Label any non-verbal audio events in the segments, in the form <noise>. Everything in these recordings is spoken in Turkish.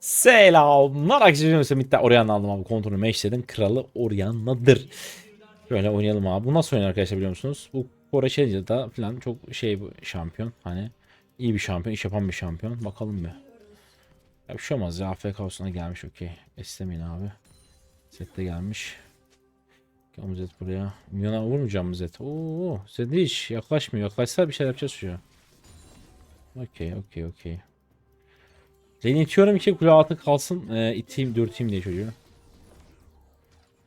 Selamlar arkadaşlar. Semitte Orianna aldım abi. Kontrolü meşlerin kralı Orianna'dır. Böyle oynayalım abi. Bu nasıl oynar arkadaşlar biliyor musunuz? Bu Kore Challenger'da falan çok şey bu şampiyon. Hani iyi bir şampiyon, iş yapan bir şampiyon. Bakalım bir. Ya bir şey olmaz ya. AFK olsuna gelmiş okey. İstemeyin abi. Sette gelmiş. Gel Zed buraya. Milyona vurmayacağım Zed. Oo, Zed hiç yaklaşmıyor. Yaklaşsa bir şey yapacağız şu. Okey, okey, okey. Seni itiyorum ki kule altı kalsın. E, iteyim, dürteyim diye çocuğu.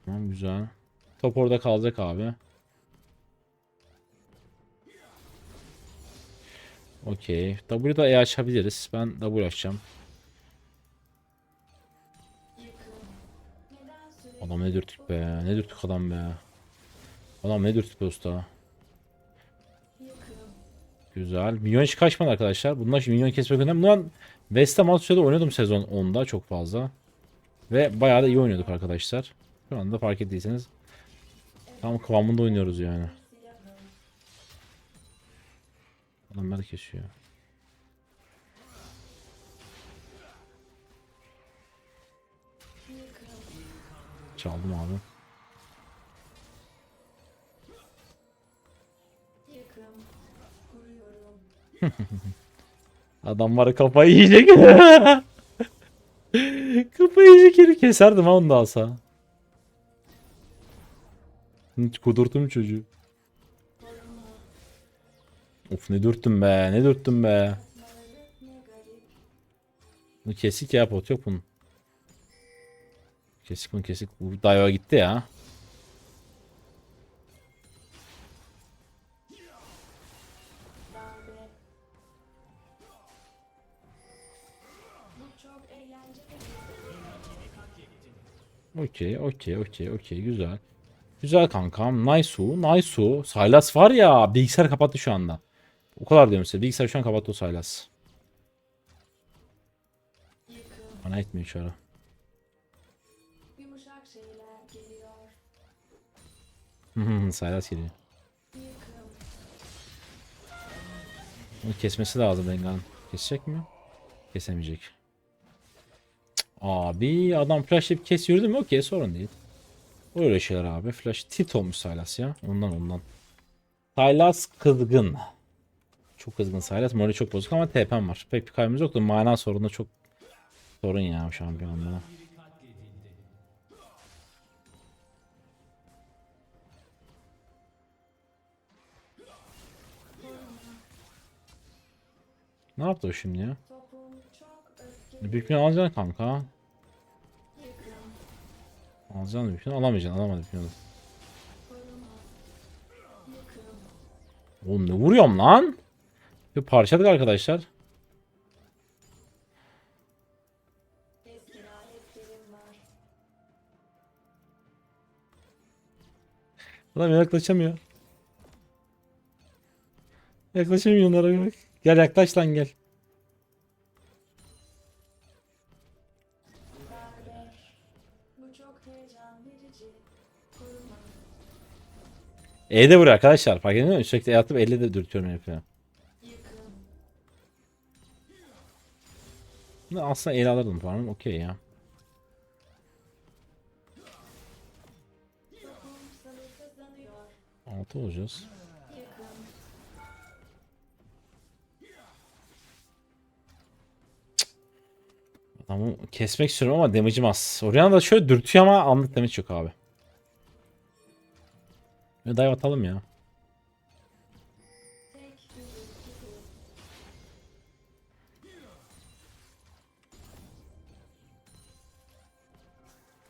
Tamam güzel. Top orada kalacak abi. Okey. W'yu da E açabiliriz. Ben W açacağım. Adam ne dürttük be. Ne dürttük adam be. Adam ne dürttük be usta. Güzel. Milyon hiç kaçmadı arkadaşlar. Bunlar şimdi milyon kesmek önemli. Bundan West Ham alt oynadım sezon 10'da çok fazla. Ve bayağı da iyi oynuyorduk arkadaşlar. Şu anda fark ettiyseniz tam kıvamında oynuyoruz yani. Adamlar kesiyor. Çaldım abi. <laughs> Adam var kafayı yiyecek. <laughs> kafayı yiyecek yeri keserdim ha onu da alsa. Hiç kudurtum çocuğu. Of ne dürttüm be ne dürttüm be. Bu kesik ya pot yok bunun. Kesik bunu kesik. Bu Dayo gitti ya. Okey, okey, okey, okey. Güzel. Güzel kankam. Nice, nice. Saylas var ya. Bilgisayar kapattı şu anda. O kadar diyorum size. Bilgisayar şu an kapattı o Saylas. Bana etmiyor şu ara. <laughs> Saylas geliyor. Bunu kesmesi lazım Rengan. Kesecek mi? Kesemeyecek. Abi adam flash hep kes yürüdü mü? Okey sorun değil. Öyle şeyler abi. Flash tit olmuş Sylas ya. Ondan ondan. Sylas kızgın. Çok kızgın Sylas. Morali çok bozuk ama TP'm var. Pek bir kaybımız yok da mana sorunu çok sorun ya şampiyonluğa. Ne yaptı o şimdi ya? Büyük bir alacaksın kanka. Alacaksın büyük bir alamayacaksın. Alamadı büyük bir. Oğlum ne vuruyorum lan? Bir parçaladık arkadaşlar. Adam yaklaşamıyor. Yaklaşamıyor onlara bak. Gel yaklaş lan gel. Koruma. E'de vuruyor arkadaşlar. Fark ediyor musun? Sürekli E atıp elle de dürtüyorum herifi. Aslında ele alırdım falan. Okey ya. 6 olacağız. Adamı kesmek istiyorum ama damage'im az. Oriana da şöyle dürtüyor ama anlık damage yok abi. Ve dive atalım ya.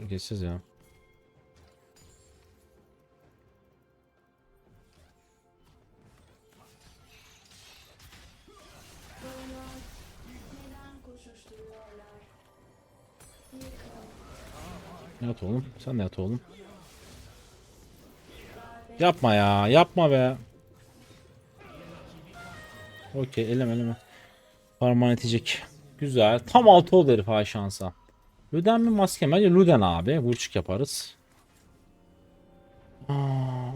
Geçeceğiz ya. Sen de yat oğlum. Yapma ya. Yapma be. Okey eleme eleme. Parmağını itecek. Güzel. Tam 6 oldu herif ha şansa. Luden mi maske mi? Luden abi. Burçuk yaparız. Aa,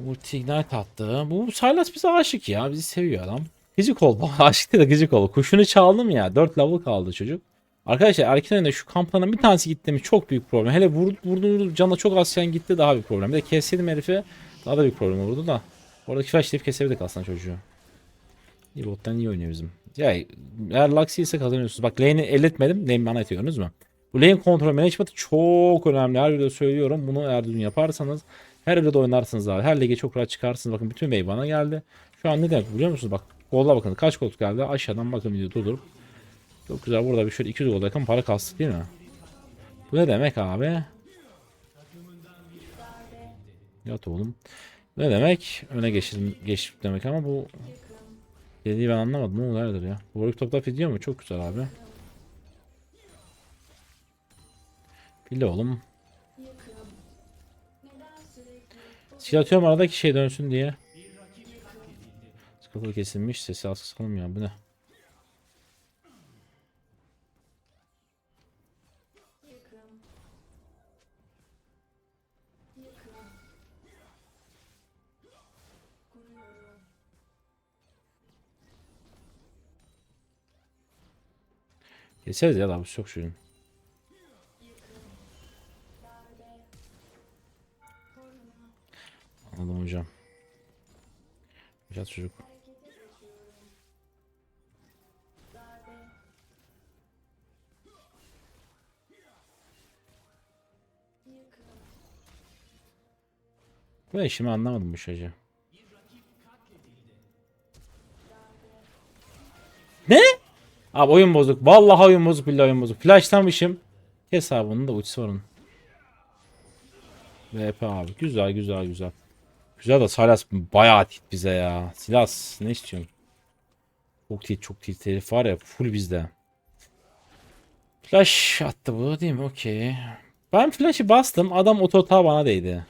ulti ignite attı. Bu Sylas bize aşık ya. Bizi seviyor adam. Gıcık oldu. <laughs> Aşık değil de gıcık oldu. Kuşunu çaldım ya. 4 level kaldı çocuk. Arkadaşlar erken oyunda şu kampana bir tanesi gitti mi çok büyük problem. Hele vurdu vurdu vurdu canla çok az sen gitti daha büyük problem. Bir de kesseydim herifi daha da büyük problem olurdu da. Orada flash deyip kesebilirdik aslında çocuğu. İyi bottan iyi oynuyor bizim. Ya eğer Luxy ise kazanıyorsunuz. Bak lane'i elletmedim. Lane bana etiyor gördünüz mü? Bu lane kontrol management'ı çok önemli. Her videoda söylüyorum. Bunu eğer düzgün yaparsanız her videoda oynarsınız abi. Her lige çok rahat çıkarsınız. Bakın bütün bey bana geldi. Şu an ne demek biliyor musunuz? Bak golda bakın kaç gol geldi. Aşağıdan bakın video durdurup. Çok güzel burada bir şöyle 200 gol yakın para kastık değil mi? Bu ne demek abi? Yat oğlum. Ne demek? Öne geçtim, geçtim demek ama bu dediği ben anlamadım. Ne oluyor ya? Bu Warwick topla gidiyor mu? Çok güzel abi. Fille oğlum. Skill atıyorum aradaki şey dönsün diye. Sıkıntı kesilmiş. Sesi az sıkalım ya. Bu ne? Keseriz ya da bu çok. Koruma. Anladım hocam. Güzel çocuk. Ne işimi anlamadım bu şeyi. Abi oyun bozuk. Vallahi oyun bozuk billahi oyun bozuk. Flash'lamışım. Hesabının da uçsa onun. VP abi. Güzel güzel güzel. Güzel de Silas bayağı tit bize ya. Silas ne istiyorsun? Çok tit çok tit herif var ya full bizde. Flash attı bu değil mi? Okey. Ben flash'ı bastım. Adam otota bana değdi.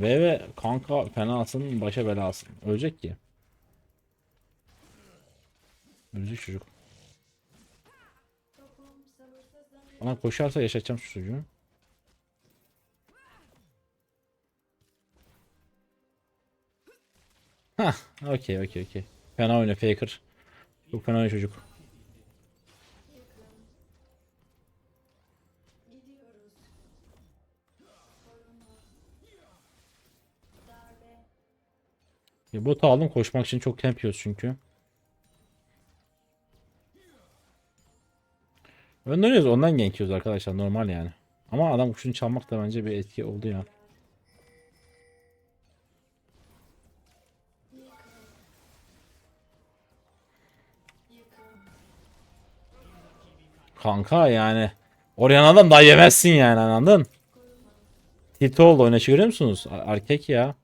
Ve kanka fenasın başa belasın. Ölecek ki. Ölecek çocuk. Bana koşarsa yaşatacağım şu çocuğu. Hah, okey okey okey. Fena oynuyor Faker. Çok fena oynuyor çocuk. Bir bot aldım koşmak için çok temp yiyoruz çünkü. Öndönüyoruz ondan gank arkadaşlar normal yani. Ama adam kuşunu çalmak da bence bir etki oldu ya. Kanka yani. Oriana'dan daha yemezsin yani anladın? Tito oldu oynaşı görüyor musunuz? Erkek ya.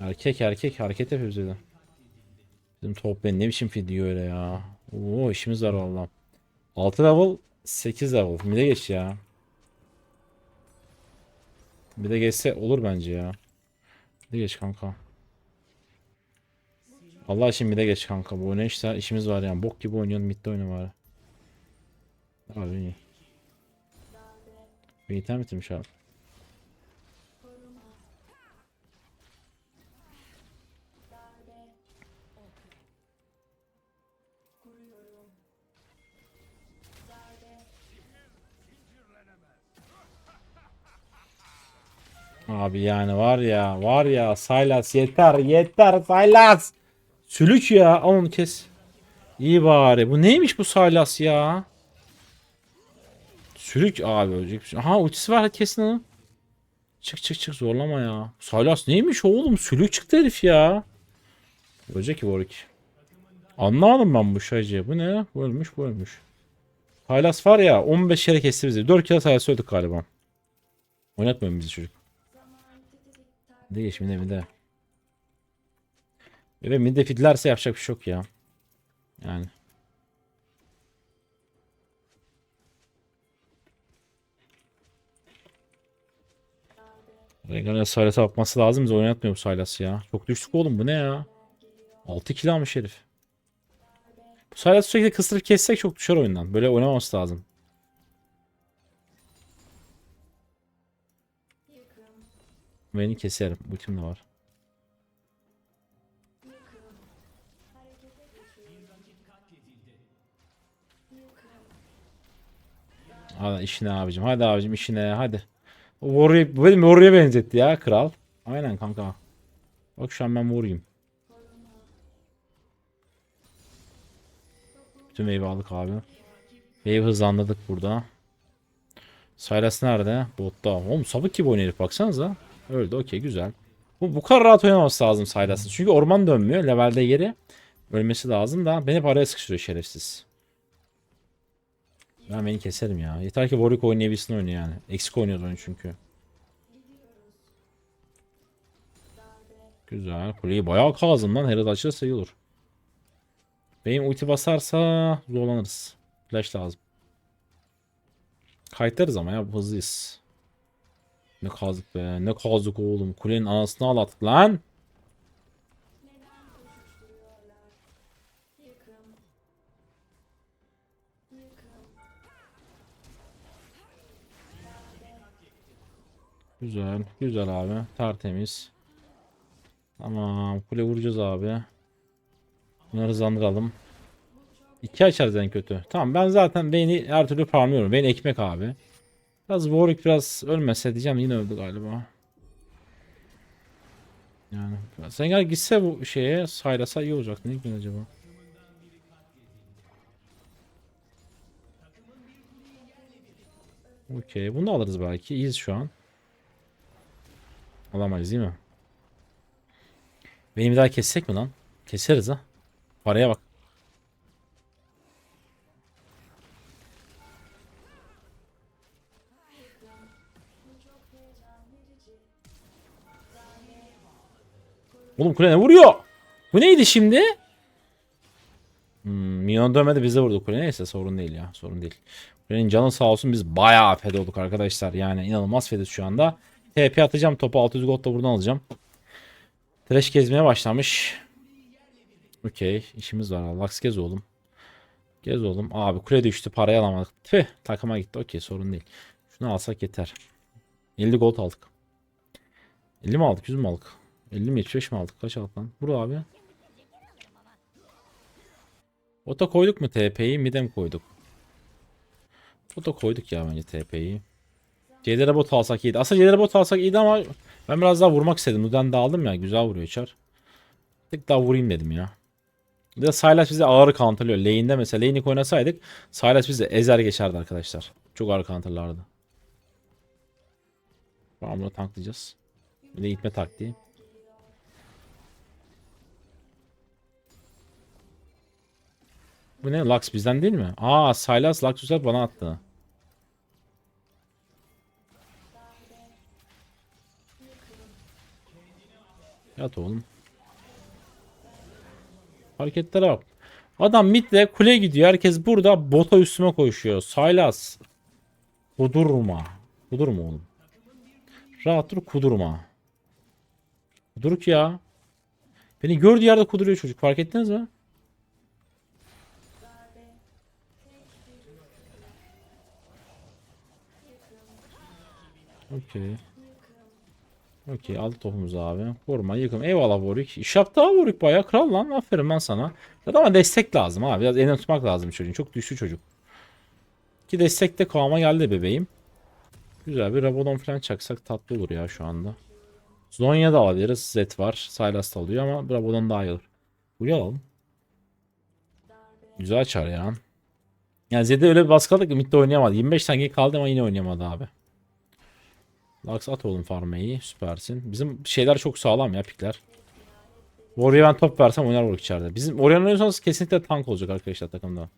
Erkek erkek hareket yapıyor bize de. Bizim top ben ne biçim diyor öyle ya. Oo işimiz var valla. 6 level 8 level. Mide geç ya. Bir de geçse olur bence ya. Bir de geç kanka. Allah için bir de geç kanka. Bu oynayışta işimiz var yani. Bok gibi oynuyorsun midde oyna bari. Abi iyi. Bir item bitirmiş abi. Abi yani var ya var ya Saylas yeter yeter Saylas. Sülük ya al onu kes. İyi bari. Bu neymiş bu Saylas ya? Sülük abi ölecek bir şey. Aha ultisi var kesin onu. Çık çık çık zorlama ya. Saylas neymiş oğlum? Sülük çıktı herif ya. Ölecek ki Warwick. Anlamadım ben bu şacıyı. Bu ne? Bu ölmüş bu ölmüş. Saylas var ya 15 yere kesti bizi. 4 kere Saylas öldük galiba. Oynatmıyor bizi çocuk. Değil şimdi mide. Ve mide fitlerse yapacak bir şey yok ya. Yani. Regan'a Sylas'a bakması lazım. Bize oynatmıyor bu Sylas ya. Çok düştük oğlum bu ne ya? 6 kill almış herif. Bu Sylas sürekli kıstırıp kessek çok düşer oyundan. Böyle oynamaması lazım. Beni keserim. Ultim de var. Hadi işine abicim. Hadi abicim işine. Hadi. Warrior, bu benim Warrior'a benzetti ya kral. Aynen kanka. Bak şu an ben Warrior'yum. Bütün wave aldık abi. Wave hızlandırdık burada. Sylas nerede? Botta. Oğlum sabık gibi oynuyor herif baksanıza. Öldü okey güzel. Bu, bu kadar rahat oynaması lazım Sylas'ın. Çünkü orman dönmüyor. Levelde geri. Ölmesi lazım da beni hep araya sıkıştırıyor şerefsiz. Ben beni keserim ya. Yeter ki Warwick oynayabilsin oyunu yani. Eksik oynuyordu oyun çünkü. Güzel. Kuleyi bayağı kazdım lan. Herald açılırsa iyi olur. Benim ulti basarsa zorlanırız. Flash lazım. Kayıtlarız ama ya hızlıyız. Ne kazdık be. Ne kazdık oğlum. Kulenin anasını ağlattık lan. Güzel. Güzel abi. Tertemiz. Tamam. Kule vuracağız abi. Bunları hızlandıralım. İki açarız en kötü. Tamam ben zaten beni her türlü farmlıyorum. Beni ekmek abi. Biraz Warwick biraz ölmese diyeceğim yine öldü galiba. Yani sen gel gitse bu şeye saylasa iyi olacak. Ne gün acaba? Okey. Bunu alırız belki. İyiyiz şu an. Alamayız değil mi? Beni bir daha kessek mi lan? Keseriz ha. Paraya bak. Oğlum kule ne vuruyor? Bu neydi şimdi? Hmm, minyon dönmedi bize vurdu kule. Neyse sorun değil ya. Sorun değil. Kulenin canı sağ olsun biz bayağı fed olduk arkadaşlar. Yani inanılmaz fediz şu anda. TP atacağım topu 600 gold da buradan alacağım. Trash gezmeye başlamış. Okey işimiz var. Lux gez oğlum. Gez oğlum. Abi kule düştü parayı alamadık. Tüh takıma gitti. Okey sorun değil. Şunu alsak yeter. 50 gold aldık. 50 mi aldık 100 mü aldık? 50 mi 75 mi aldık? Kaç aldık lan? Vur abi. Ota koyduk mu TP'yi? Midem koyduk. Ota koyduk ya bence TP'yi. C'lere bot alsak iyiydi. Aslında C'lere bot alsak iyiydi ama ben biraz daha vurmak istedim. Nuden de aldım ya. Güzel vuruyor Char. Tek daha vurayım dedim ya. Bir de Sylas bize ağır counterlıyor. Lane'de mesela lane'i oynasaydık Sylas bize ezer geçerdi arkadaşlar. Çok ağır counterlardı. Tamam tanklayacağız. Bir de itme taktiği. Bu ne? Lux bizden değil mi? Aa Sylas Lux User bana attı. Yat oğlum. Hareketlere bak. Adam midle kule gidiyor. Herkes burada bota üstüme koşuyor. Sylas. Kudurma. Kudurma oğlum. Rahat dur kudurma. Kuduruk ya. Beni gördüğü yerde kuduruyor çocuk. Fark ettiniz mi? Okey. Okey aldı topumuzu abi. Vurma yıkım. Eyvallah Warwick. İş yaptı ha Warwick bayağı kral lan. Aferin ben sana. Ya ama destek lazım abi. Biraz elini tutmak lazım çocuğun. Çok düştü çocuk. Ki destek de kıvama geldi bebeğim. Güzel bir Rabadon falan çaksak tatlı olur ya şu anda. Zonya da alabiliriz. Zed var. Sylas da alıyor ama Rabadon daha iyi olur. Buraya alalım. Güzel çar ya. Yani Zed'e öyle bir baskıladık ki midde oynayamadı. 25 saniye kaldı ama yine oynayamadı abi. Lux at oğlum farmeyi. Süpersin. Bizim şeyler çok sağlam ya pikler. Warrior'a ben top versem oynar Warwick içeride. Bizim Warrior'ın oynuyorsanız kesinlikle tank olacak arkadaşlar takımda.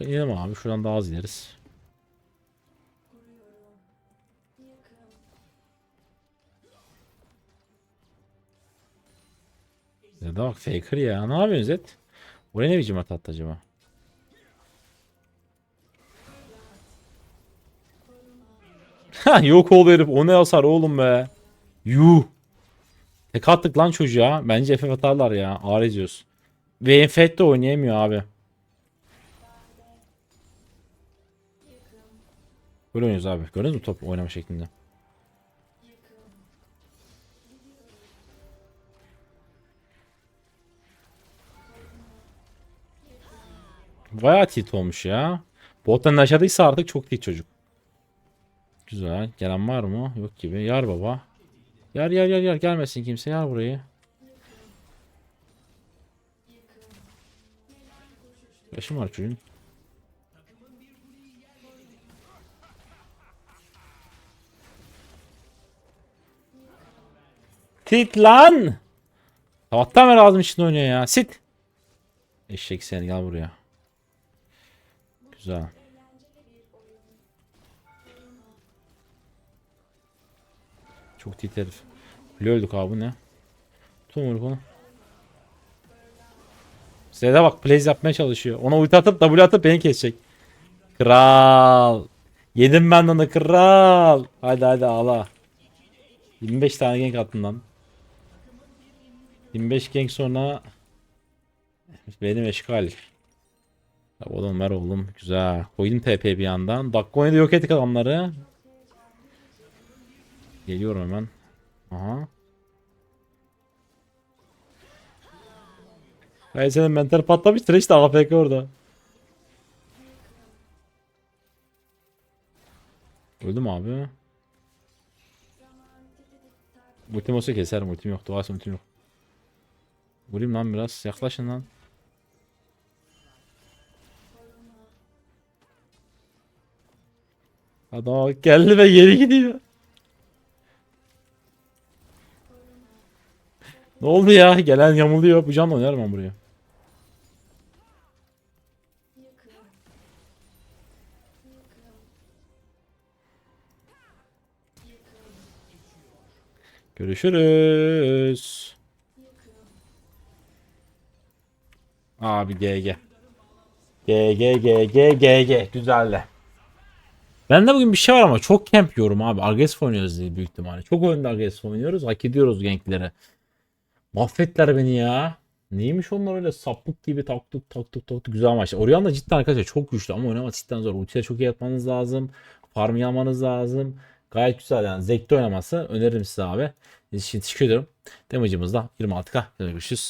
İnelim abi. Şuradan daha az ineriz. Da bak faker ya. Ne yapıyorsun Zed? Buraya ne biçim at attı acaba? Yok oldu herif. O ne hasar oğlum be. Yuh. Tek attık lan çocuğa. Bence FF atarlar ya. Ağır ediyoruz. Ve Enfet de oynayamıyor abi. Böyle oynuyoruz abi. Gördünüz mü top oynama şeklinde? Bayağı tilt olmuş ya. Bottan aşağıdaysa artık çok tilt çocuk. Güzel. Gelen var mı? Yok gibi. Yar baba. Yar yar yar yar. Gelmesin kimse. Yar burayı. Yaşım var çocuğun. Sit lan! Sabahtan beri ağzım içinde oynuyor ya. Sit! Eşek seni gel buraya. Güzel. Çok tilt herif. Öldük abi ne? Tüm vur bunu. Z'de bak plays yapmaya çalışıyor. Ona ulti atıp W atıp beni kesecek. Kral. Yedim ben onu kral. Hadi hadi ağla. 25 tane gank attın lan. 25 gank sonra benim eşkal. Oğlum ver oğlum. Güzel. Koydum TP bir yandan. Dakika oynadı yok ettik adamları. Geliyorum hemen. Aha. Hayır senin mental patlamıştır işte AFK orada. Öldüm abi. Ultim olsa keserim ultim yok. Doğası ultim yok. Vurayım lan biraz. Yaklaşın lan. Adam geldi ve geri gidiyor. Ne oldu ya? Gelen yamuluyor. Bu can oynar ben buraya. Görüşürüz. Abi GG. GG GG GG güzelle. Bende bugün bir şey var ama çok camp yiyorum abi. Agresif oynuyoruz diye büyük ihtimalle. Çok oyunda agresif oynuyoruz. Hak ediyoruz gankleri. Mahvettiler beni ya. Neymiş onlar öyle sapık gibi taktık taktık taktık güzel maçlar. Orianna cidden arkadaşlar çok güçlü ama oynamak cidden zor. Ultiye çok iyi atmanız lazım. Farm yapmanız lazım. Gayet güzel yani zevkli oynaması öneririm size abi. İçin teşekkür ederim. Damage'ımızda 26k. Görüşürüz.